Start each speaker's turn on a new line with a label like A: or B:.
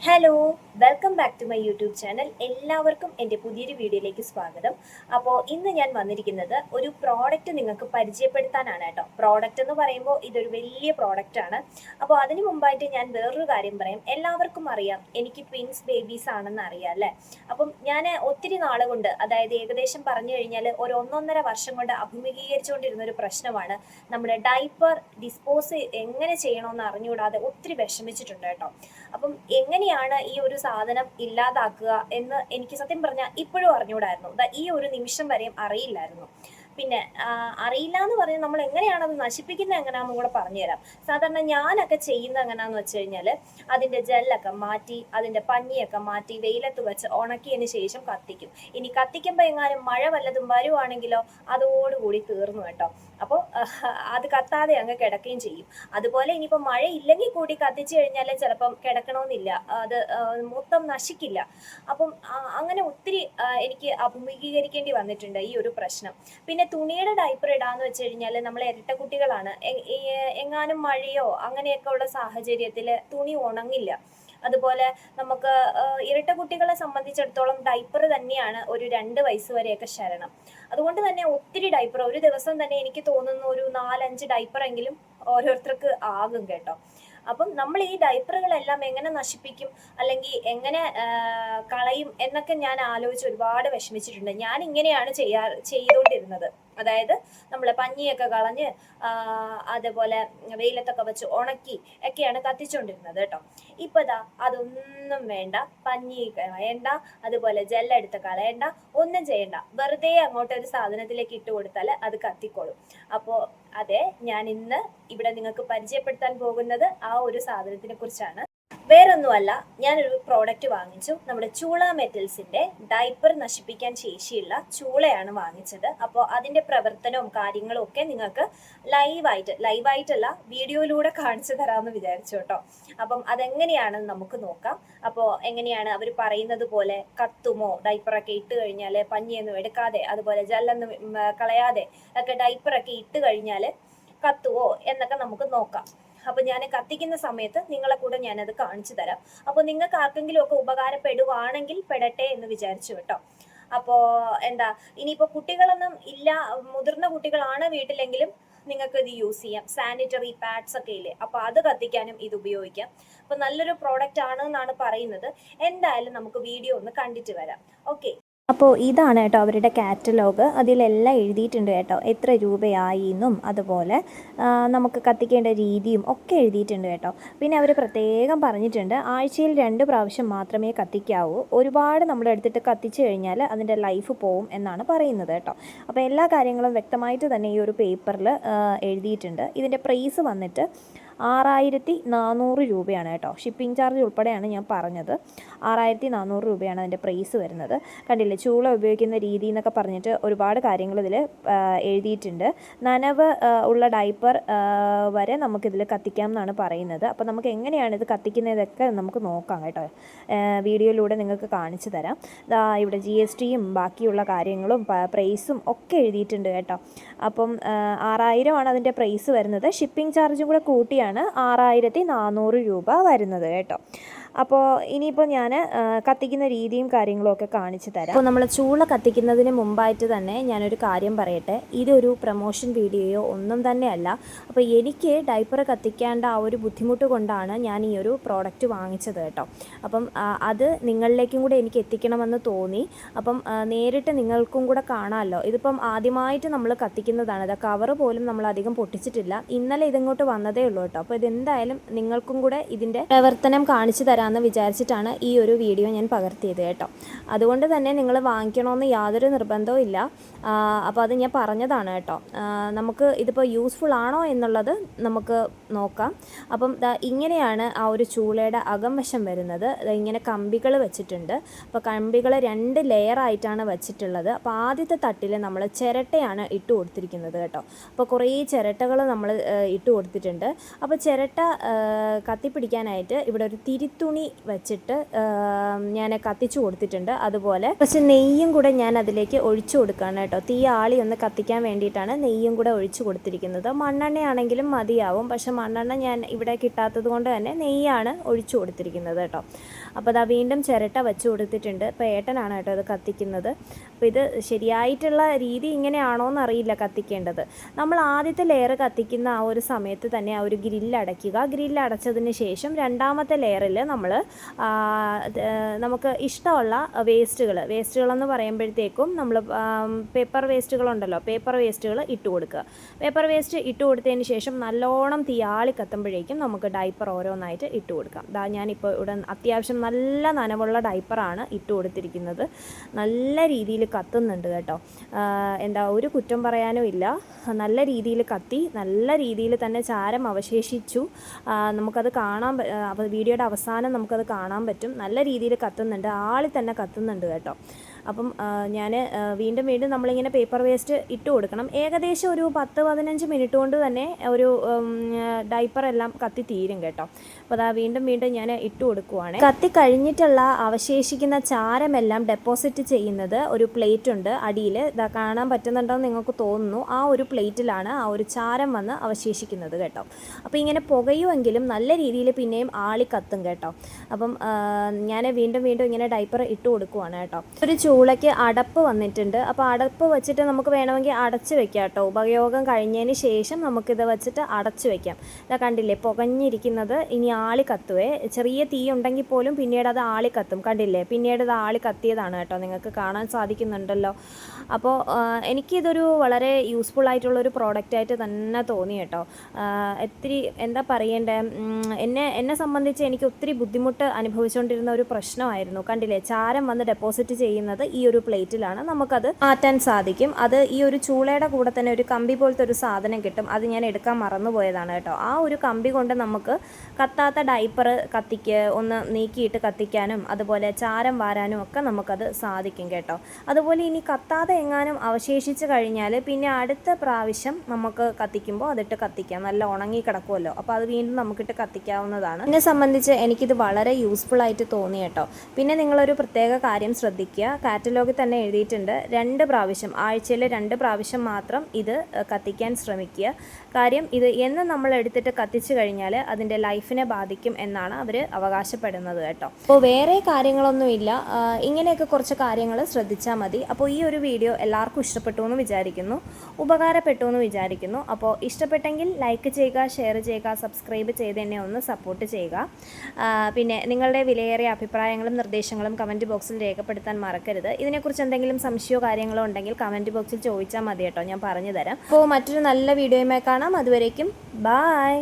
A: Hello. Welcome back to my YouTube channel എല്ലാവർക്കും എന്റെ പുതിയൊരു വീഡിയോയിലേക്ക് സ്വാഗതം. അപ്പോൾ ഇന്ന് ഞാൻ വന്നിരിക്കുന്നത് ഒരു പ്രോഡക്റ്റ് നിങ്ങൾക്ക് പരിചയപ്പെടുത്താനാണ് കേട്ടോ. പ്രോഡക്റ്റ് എന്ന് പറയുമ്പോൾ ഇതൊരു വലിയ പ്രോഡക്റ്റ് ആണ്. അപ്പോൾ അതിന് മുമ്പായിട്ട് ഞാൻ വേറൊരു കാര്യം പറയാം. എല്ലാവർക്കും അറിയാം. എനിക്ക് ട്വിൻസ് ബേബീസ് ആണെന്ന് അറിയാം അല്ലേ? അപ്പം ഞാൻ ഒത്തിരി നാൾ കൊണ്ട് അതായത് ഏകദേശം പറഞ്ഞു കഴിഞ്ഞാൽ ഒരു ഒന്നൊന്നര വർഷം കൊണ്ട് അഭിമുഖീകരിച്ചുകൊണ്ടിരുന്ന ഒരു പ്രശ്നമാണ് നമ്മുടെ ഡൈപ്പർ ഡിസ്പോസ് എങ്ങനെ ചെയ്യണമെന്ന് അറിഞ്ഞുകൂടാതെ ഒത്തിരി വിഷമിച്ചിട്ടുണ്ട് കേട്ടോ. അപ്പം എങ്ങനെയാണ് ഈ ഒരു സാധനം ഇല്ലാതാക്കുക എന്ന് എനിക്ക് സത്യം പറഞ്ഞാൽ ഇപ്പോഴും അറിഞ്ഞുകൂടായിരുന്നു. ഈ ഒരു നിമിഷം വരെയും അറിയില്ലായിരുന്നു. പിന്നെ അറിയില്ല എന്ന് പറഞ്ഞാൽ നമ്മൾ എങ്ങനെയാണ് അത് നശിപ്പിക്കുന്നത് എങ്ങനെയാണെന്ന് കൂടെ പറഞ്ഞുതരാം. സാധാരണ ഞാനൊക്കെ ചെയ്യുന്നത് എങ്ങനെയാന്ന് വെച്ച് കഴിഞ്ഞാൽ അതിന്റെ ജെല്ലൊക്കെ മാറ്റി അതിന്റെ പഞ്ഞിയൊക്കെ മാറ്റി വെയിലത്ത് വെച്ച് ഉണക്കിയതിന് ശേഷം കത്തിക്കും. ഇനി കത്തിക്കുമ്പോൾ എങ്ങാനും മഴ വല്ലതും വരുവാണെങ്കിലോ അതോടുകൂടി തീർന്നു കേട്ടോ. അപ്പോൾ അത് കത്താതെ അങ്ങ് കിടക്കുകയും ചെയ്യും. അതുപോലെ ഇനിയിപ്പോൾ മഴ ഇല്ലെങ്കിൽ കൂടി കത്തിച്ചു കഴിഞ്ഞാൽ ചിലപ്പം കിടക്കണമെന്നില്ല. അത് മൊത്തം നശിക്കില്ല. അപ്പം അങ്ങനെ ഒത്തിരി എനിക്ക് അഭിമുഖീകരിക്കേണ്ടി വന്നിട്ടുണ്ട് ഈ ഒരു പ്രശ്നം. പിന്നെ തുണിയുടെ ഡൈപ്പർ ഇടാന്ന് വെച്ച് കഴിഞ്ഞാൽ നമ്മൾ ഇരട്ട കുട്ടികളാണ്. എങ്ങാനും മഴയോ അങ്ങനെയൊക്കെ ഉള്ള സാഹചര്യത്തിൽ തുണി ഉണങ്ങില്ല. അതുപോലെ നമുക്ക് ഇരട്ട കുട്ടികളെ സംബന്ധിച്ചിടത്തോളം ഡൈപ്പർ തന്നെയാണ് ഒരു രണ്ട് വയസ്സ് വരെയൊക്കെ ശരണം. അതുകൊണ്ട് തന്നെ ഒത്തിരി ഡൈപ്പർ ഒരു ദിവസം തന്നെ എനിക്ക് തോന്നുന്നു ഒരു നാലഞ്ച് ഡൈപ്പർ എങ്കിലും ഓരോരുത്തർക്ക് ആകും കേട്ടോ. അപ്പം നമ്മൾ ഈ ഡൈപ്പറുകളെല്ലാം എങ്ങനെ നശിപ്പിക്കും? അല്ലെങ്കിൽ എങ്ങനെ കളയും എന്നൊക്കെ ഞാൻ ആലോചിച്ച് ഒരുപാട് വിഷമിച്ചിട്ടുണ്ട്. ഞാൻ ഇങ്ങനെയാണ് ചെയ്യാ ചെയ്തുകൊണ്ടിരുന്നത്. അതായത് നമ്മൾ പഞ്ഞിയൊക്കെ കളഞ്ഞ് അതേപോലെ വെയിലത്തൊക്കെ വെച്ച് ഉണക്കി ഒക്കെയാണ് കത്തിച്ചുകൊണ്ടിരുന്നത് കേട്ടോ. ഇപ്പൊ ദാ അതൊന്നും വേണ്ട. പഞ്ഞി കളയണ്ട. അതുപോലെ ജെല്ലെടുത്ത് കളയണ്ട. ഒന്നും ചെയ്യണ്ട. വെറുതെ അങ്ങോട്ട് ഒരു സാധനത്തിലേക്ക് ഇട്ട് കൊടുത്താൽ അത് കത്തിക്കോളും. അപ്പോൾ അതെ ഞാൻ ഇന്ന് ഇവിടെ നിങ്ങൾക്ക് പരിചയപ്പെടുത്താൻ പോകുന്നത് ആ ഒരു സാധനത്തിനെ കുറിച്ചാണ്. വേറൊന്നുമല്ല ഞാനൊരു പ്രോഡക്റ്റ് വാങ്ങിച്ചു. നമ്മുടെ ചൂള മെറ്റൽസിന്റെ ഡൈപ്പർ നശിപ്പിക്കാൻ ശേഷിയുള്ള ചൂളയാണ് വാങ്ങിച്ചത്. അപ്പോൾ അതിന്റെ പ്രവർത്തനവും കാര്യങ്ങളും ഒക്കെ നിങ്ങൾക്ക് ലൈവായിട്ട് ലൈവായിട്ടല്ല വീഡിയോയിലൂടെ കാണിച്ചു തരാമെന്ന് വിചാരിച്ചു കേട്ടോ. അപ്പം അതെങ്ങനെയാണെന്ന് നമുക്ക് നോക്കാം. അപ്പോൾ എങ്ങനെയാണ് അവർ പറയുന്നത് പോലെ കത്തുമോ? ഡൈപ്പറൊക്കെ ഇട്ട് കഴിഞ്ഞാൽ പഞ്ഞിയൊന്നും എടുക്കാതെ അതുപോലെ ജല്ലൊന്നും കളയാതെ ഒക്കെ ഡൈപ്പറൊക്കെ ഇട്ട് കഴിഞ്ഞാൽ കത്തുവോ എന്നൊക്കെ നമുക്ക് നോക്കാം. അപ്പൊ ഞാൻ കത്തിക്കുന്ന സമയത്ത് നിങ്ങളെ കൂടെ ഞാനത് കാണിച്ചു തരാം. അപ്പോൾ നിങ്ങൾക്ക് ആർക്കെങ്കിലും ഒക്കെ ഉപകാരപ്പെടുവാണെങ്കിൽ പെടട്ടെ എന്ന് വിചാരിച്ചു കേട്ടോ. അപ്പോ എന്താ ഇനിയിപ്പോ കുട്ടികളൊന്നും ഇല്ല മുതിർന്ന കുട്ടികളാണ് വീട്ടിലെങ്കിലും നിങ്ങൾക്ക് ഇത് യൂസ് ചെയ്യാം. സാനിറ്ററി പാഡ്സ് ഒക്കെ ഇല്ലേ? അപ്പൊ അത് കത്തിക്കാനും ഇത് ഉപയോഗിക്കാം. അപ്പൊ നല്ലൊരു പ്രോഡക്റ്റ് ആണ് എന്നാണ് പറയുന്നത്. എന്തായാലും നമുക്ക് വീഡിയോ ഒന്ന് കണ്ടിട്ട് വരാം. ഓക്കെ
B: അപ്പോൾ ഇതാണ് കേട്ടോ അവരുടെ കാറ്റലോഗ്. അതിലെല്ലാം എഴുതിയിട്ടുണ്ട് കേട്ടോ. എത്ര രൂപയായി എന്നും അതുപോലെ നമുക്ക് കത്തിക്കേണ്ട രീതിയും ഒക്കെ എഴുതിയിട്ടുണ്ട് കേട്ടോ. പിന്നെ അവർ പ്രത്യേകം പറഞ്ഞിട്ടുണ്ട് ആഴ്ചയിൽ രണ്ട് പ്രാവശ്യം മാത്രമേ കത്തിക്കാവൂ. ഒരുപാട് നമ്മൾ എടുത്തിട്ട് കത്തിച്ചു കഴിഞ്ഞാൽ അതിന്റെ ലൈഫ് പോവും എന്നാണ് പറയുന്നത് കേട്ടോ. അപ്പോൾ എല്ലാ കാര്യങ്ങളും വ്യക്തമായിട്ട് തന്നെ ഈ ഒരു പേപ്പറിൽ എഴുതിയിട്ടുണ്ട്. ഇതിന്റെ പ്രൈസ് വന്നിട്ട് ആറായിരത്തി നാനൂറ് രൂപയാണ് കേട്ടോ. ഷിപ്പിംഗ് ചാർജ് ഉൾപ്പെടെയാണ് ഞാൻ പറഞ്ഞത്. ആറായിരത്തി നാനൂറ് രൂപയാണ് അതിന്റെ പ്രൈസ് വരുന്നത്. കണ്ടില്ലേ ചൂള ഉപയോഗിക്കുന്ന രീതി എന്നൊക്കെ പറഞ്ഞിട്ട് ഒരുപാട് കാര്യങ്ങൾ ഇതിൽ എഴുതിയിട്ടുണ്ട്. നനവ് ഉള്ള ഡൈപ്പർ വരെ നമുക്കിതിൽ കത്തിക്കാം എന്നാണ് പറയുന്നത്. അപ്പോൾ നമുക്ക് എങ്ങനെയാണ് ഇത് കത്തിക്കുന്നതൊക്കെ നമുക്ക് നോക്കാം കേട്ടോ. വീഡിയോയിലൂടെ നിങ്ങൾക്ക് കാണിച്ചു തരാം. ഇവിടെ ജി എസ് ടിയും ബാക്കിയുള്ള കാര്യങ്ങളും പ്രൈസും ഒക്കെ എഴുതിയിട്ടുണ്ട് കേട്ടോ. അപ്പം ആറായിരമാണ് അതിന്റെ പ്രൈസ് വരുന്നത്. ഷിപ്പിംഗ് ചാർജും കൂടെ കൂട്ടിയാണ് ആറായിരത്തി നാനൂറ് രൂപ വരുന്നത് കേട്ടോ. അപ്പോൾ ഇനിയിപ്പോൾ ഞാൻ കത്തിക്കുന്ന രീതിയും കാര്യങ്ങളും ഒക്കെ കാണിച്ചു തരാം. അപ്പോൾ നമ്മൾ ചൂള കത്തിക്കുന്നതിന് മുമ്പായിട്ട് തന്നെ ഞാനൊരു കാര്യം പറയട്ടെ. ഇതൊരു പ്രൊമോഷൻ വീഡിയോയോ ഒന്നും തന്നെയല്ല. അപ്പോൾ എനിക്ക് ഡൈപ്പർ കത്തിക്കേണ്ട ആ ഒരു ബുദ്ധിമുട്ട് കൊണ്ടാണ് ഞാൻ ഈ ഒരു പ്രോഡക്റ്റ് വാങ്ങിച്ചത് കേട്ടോ. അപ്പം അത് നിങ്ങളിലേക്കും കൂടെ എനിക്ക് എത്തിക്കണമെന്ന് തോന്നി. അപ്പം നേരിട്ട് നിങ്ങൾക്കും കൂടെ കാണാമല്ലോ. ഇതിപ്പം ആദ്യമായിട്ട് നമ്മൾ കത്തിക്കുന്നതാണ്. ഇത് കവർ പോലും നമ്മൾ അധികം പൊട്ടിച്ചിട്ടില്ല. ഇന്നലെ ഇതിങ്ങോട്ട് വന്നതേ ഉള്ളൂ കേട്ടോ. അപ്പോൾ ഇതെന്തായാലും നിങ്ങൾക്കും കൂടെ ഇതിന്റെ പ്രവർത്തനം കാണിച്ചു തരാമെന്ന് വിചാരിച്ചിട്ടാണ് ഈ ഒരു വീഡിയോ ഞാൻ പകർത്തിയത് കേട്ടോ. അതുകൊണ്ട് തന്നെ നിങ്ങൾ വാങ്ങിക്കണമെന്ന് യാതൊരു നിർബന്ധവും ഇല്ല. അപ്പോൾ അത് ഞാൻ പറഞ്ഞതാണ് കേട്ടോ. നമുക്ക് ഇതിപ്പോൾ യൂസ്ഫുൾ ആണോ എന്നുള്ളത് നമുക്ക് നോക്കാം. അപ്പം ഇങ്ങനെയാണ് ആ ഒരു ചൂളയുടെ അകംവശം വരുന്നത്. ദാ ഇങ്ങനെ കമ്പികൾ വെച്ചിട്ടുണ്ട്. അപ്പോൾ കമ്പികൾ രണ്ട് ലെയർ ആയിട്ടാണ് വെച്ചിട്ടുള്ളത്. അപ്പോൾ ആദ്യത്തെ തട്ടിൽ നമ്മൾ ചിരട്ടയാണ് ഇട്ട് കൊടുത്തിരിക്കുന്നത് കേട്ടോ. അപ്പോൾ കുറേ ചിരട്ടകൾ നമ്മൾ ഇട്ട് കൊടുത്തിട്ടുണ്ട്. അപ്പോൾ ചിരട്ട കത്തിപ്പിടിക്കാനായിട്ട് ഇവിടെ ഒരു തിരിത്തുണി ആണി വെച്ചിട്ട് ഞാൻ കത്തിച്ചു കൊടുത്തിട്ടുണ്ട്. അതുപോലെ കുറച്ച് നെയ്യും കൂടെ ഞാൻ അതിലേക്ക് ഒഴിച്ചു കൊടുക്കുകയാണ് കേട്ടോ. തീ ആളി ഒന്ന് കത്തിക്കാൻ വേണ്ടിയിട്ടാണ് നെയ്യും കൂടെ ഒഴിച്ചു കൊടുത്തിരിക്കുന്നത്. മണ്ണെണ്ണയാണെങ്കിലും മതിയാവും. പക്ഷെ മണ്ണെണ്ണ ഞാൻ ഇവിടെ കിട്ടാത്തത് കൊണ്ട് തന്നെ നെയ്യാണ് ഒഴിച്ചു കൊടുത്തിരിക്കുന്നത് കേട്ടോ. അപ്പോൾ അതാ വീണ്ടും ചിരട്ട വെച്ച് കൊടുത്തിട്ടുണ്ട്. ഇപ്പോൾ ഏട്ടനാണ് കേട്ടോ അത് കത്തിക്കുന്നത്. അപ്പോൾ ഇത് ശരിയായിട്ടുള്ള രീതി ഇങ്ങനെയാണോ എന്ന് അറിയില്ല കത്തിക്കേണ്ടത്. നമ്മൾ ആദ്യത്തെ ലെയർ കത്തിക്കുന്ന ആ ഒരു സമയത്ത് തന്നെ ആ ഒരു ഗ്രില്ല് അടയ്ക്കുക. ഗ്രില്ല് അടച്ചതിന് ശേഷം രണ്ടാമത്തെ ലെയറിൽ നമ്മൾ നമുക്ക് ഇഷ്ടമുള്ള വേസ്റ്റുകൾ വേസ്റ്റുകളെന്ന് പറയുമ്പോഴത്തേക്കും നമ്മൾ പേപ്പർ വേസ്റ്റുകളുണ്ടല്ലോ പേപ്പർ വേസ്റ്റുകൾ ഇട്ട് കൊടുക്കുക. പേപ്പർ വേസ്റ്റ് ഇട്ട് കൊടുത്തതിന് ശേഷം നല്ലോണം തീയാളി കത്തുമ്പോഴേക്കും നമുക്ക് ഡൈപ്പർ ഓരോന്നായിട്ട് ഇട്ട് കൊടുക്കാം. ദാ ഞാനിപ്പോൾ ഇവിടെ അത്യാവശ്യം നല്ല നനവുള്ള ഡൈപ്പറാണ് ഇട്ട് കൊടുത്തിരിക്കുന്നത്. നല്ല രീതിയിൽ കത്തുന്നുണ്ട് കേട്ടോ. എന്താ ഒരു കുറ്റം പറയാനും ഇല്ല. നല്ല രീതിയിൽ കത്തി നല്ല രീതിയിൽ തന്നെ ചാരം അവശേഷിച്ചു. നമുക്കത് കാണാൻ വീഡിയോയുടെ അവസാനം നമുക്കത് കാണാൻ പറ്റും. നല്ല രീതിയിൽ കത്തുന്നുണ്ട്. ആളി തന്നെ കത്തുന്നുണ്ട് കേട്ടോ. അപ്പം ഞാൻ വീണ്ടും വീണ്ടും നമ്മളിങ്ങനെ പേപ്പർ വേസ്റ്റ് ഇട്ട് കൊടുക്കണം. ഏകദേശം ഒരു പത്ത് പതിനഞ്ച് മിനിറ്റ് കൊണ്ട് തന്നെ ഒരു ഡൈപ്പർ എല്ലാം കത്തി തീരും കേട്ടോ. അപ്പോൾ അതാ വീണ്ടും വീണ്ടും ഞാൻ ഇട്ട് കൊടുക്കുവാണ്. കത്തി കഴിഞ്ഞിട്ടുള്ള അവശേഷിക്കുന്ന ചാരമെല്ലാം ഡെപ്പോസിറ്റ് ചെയ്യുന്നത് ഒരു പ്ലേറ്റ് ഉണ്ട് അടിയിൽ ഇതാ കാണാൻ പറ്റുന്നുണ്ടോ എന്ന് നിങ്ങൾക്ക് തോന്നുന്നു. ആ ഒരു പ്ലേറ്റിലാണ് ആ ഒരു ചാരം വന്ന് അവശേഷിക്കുന്നത് കേട്ടോ. അപ്പോൾ ഇങ്ങനെ പുകയുമെങ്കിലും നല്ല രീതിയിൽ പിന്നെയും ആളി കത്തും കേട്ടോ. അപ്പം ഞാൻ വീണ്ടും വീണ്ടും ഇങ്ങനെ ഡൈപ്പർ ഇട്ട് കൊടുക്കുവാണ് കേട്ടോ. ഒരു ചൂളയ്ക്ക് അടപ്പ് വന്നിട്ടുണ്ട്. അപ്പോൾ അടപ്പ് വെച്ചിട്ട് നമുക്ക് വേണമെങ്കിൽ അടച്ച് വെക്കാം കേട്ടോ ഉപയോഗം കഴിഞ്ഞതിന് ശേഷം നമുക്കിത് വെച്ചിട്ട് അടച്ച് വെക്കാം. ഇതാ കണ്ടില്ലേ പുകഞ്ഞിരിക്കുന്നത് ഇനി ആളി കത്തുവേ. ചെറിയ തീ ഉണ്ടെങ്കിൽ പോലും പിന്നീട് അത് ആളി കത്തും. കണ്ടില്ലേ പിന്നീട് ഇത് ആളി കത്തിയതാണ് കേട്ടോ നിങ്ങൾക്ക് കാണാൻ സാധിക്കുന്നുണ്ടല്ലോ. അപ്പോൾ എനിക്കിതൊരു വളരെ യൂസ്ഫുൾ ആയിട്ടുള്ളൊരു പ്രോഡക്റ്റായിട്ട് തന്നെ തോന്നി കേട്ടോ ഒത്തിരി എന്താ പറയേണ്ടേ? എന്നെ എന്നെ സംബന്ധിച്ച് എനിക്ക് ഒത്തിരി ബുദ്ധിമുട്ട് അനുഭവിച്ചുകൊണ്ടിരുന്ന ഒരു പ്രശ്നമായിരുന്നു. കണ്ടില്ലേ ചാരം വന്ന് ഡെപ്പോസിറ്റ് ചെയ്യുന്നത് ഈ ഒരു പ്ലേറ്റിലാണ് നമുക്കത് മാറ്റാൻ സാധിക്കും. അത് ഈ ഒരു ചൂളയുടെ കൂടെ തന്നെ ഒരു കമ്പി പോലത്തെ ഒരു സാധനം കിട്ടും. അത് ഞാൻ എടുക്കാൻ മറന്നുപോയതാണ് കേട്ടോ. ആ ഒരു കമ്പി കൊണ്ട് നമുക്ക് കത്താത്ത ഡൈപ്പർ കത്തിക്ക് ഒന്ന് നീക്കിയിട്ട് കത്തിക്കാനും അതുപോലെ ചാരം വാരാനും ഒക്കെ നമുക്കത് സാധിക്കും കേട്ടോ. അതുപോലെ ഇനി കത്താതെ എങ്ങാനും അവശേഷിച്ച് കഴിഞ്ഞാൽ പിന്നെ അടുത്ത പ്രാവശ്യം നമുക്ക് കത്തിക്കുമ്പോൾ അതിട്ട് കത്തിക്കാം. നല്ല ഉണങ്ങി കിടക്കുമല്ലോ. അപ്പോൾ അത് വീണ്ടും നമുക്കിട്ട് കത്തിക്കാവുന്നതാണ്. എന്നെ സംബന്ധിച്ച് എനിക്കിത് വളരെ യൂസ്ഫുൾ ആയിട്ട് തോന്നി കേട്ടോ. പിന്നെ നിങ്ങളൊരു പ്രത്യേക കാര്യം ശ്രദ്ധിക്കുക. കാറ്റലോഗിൽ തന്നെ എഴുതിയിട്ടുണ്ട്. രണ്ട് പ്രാവശ്യം ആഴ്ചയിൽ രണ്ട് പ്രാവശ്യം മാത്രം ഇത് കത്തിക്കാൻ ശ്രമിക്കുക. കാര്യം ഇത് എന്ന് നമ്മൾ എടുത്തിട്ട് കത്തിച്ചു കഴിഞ്ഞാൽ അതിന്റെ ലൈഫിനെ ബാധിക്കും എന്നാണ് അവർ അവകാശപ്പെടുന്നത് കേട്ടോ. അപ്പോൾ വേറെ കാര്യങ്ങളൊന്നുമില്ല ഇങ്ങനെയൊക്കെ കുറച്ച് കാര്യങ്ങൾ ശ്രദ്ധിച്ചാൽ മതി. അപ്പോൾ ഈ ഒരു വീഡിയോ എല്ലാവർക്കും ഇഷ്ടപ്പെട്ടു എന്ന് വിചാരിക്കുന്നു. ഉപകാരപ്പെട്ടു എന്ന് വിചാരിക്കുന്നു. അപ്പോൾ ഇഷ്ടപ്പെട്ടെങ്കിൽ ലൈക്ക് ചെയ്യുക ഷെയർ ചെയ്യുക സബ്സ്ക്രൈബ് ചെയ്ത് എന്നെ ഒന്ന് സപ്പോർട്ട് ചെയ്യുക. പിന്നെ നിങ്ങളുടെ വിലയേറിയ അഭിപ്രായങ്ങളും നിർദ്ദേശങ്ങളും കമന്റ് ബോക്സിൽ രേഖപ്പെടുത്താൻ മറക്കരുത് ഇതിനെക്കുറിച്ച് എന്തെങ്കിലും സംശയമോ കാര്യങ്ങളോ ഉണ്ടെങ്കിൽ കമന്റ് ബോക്സിൽ ചോദിച്ചാൽ മതി കേട്ടോ. ഞാൻ പറഞ്ഞു തരാം. അപ്പോൾ മറ്റൊരു നല്ല വീഡിയോയുമായി കാണാം. അതുവരേക്കും ബായ്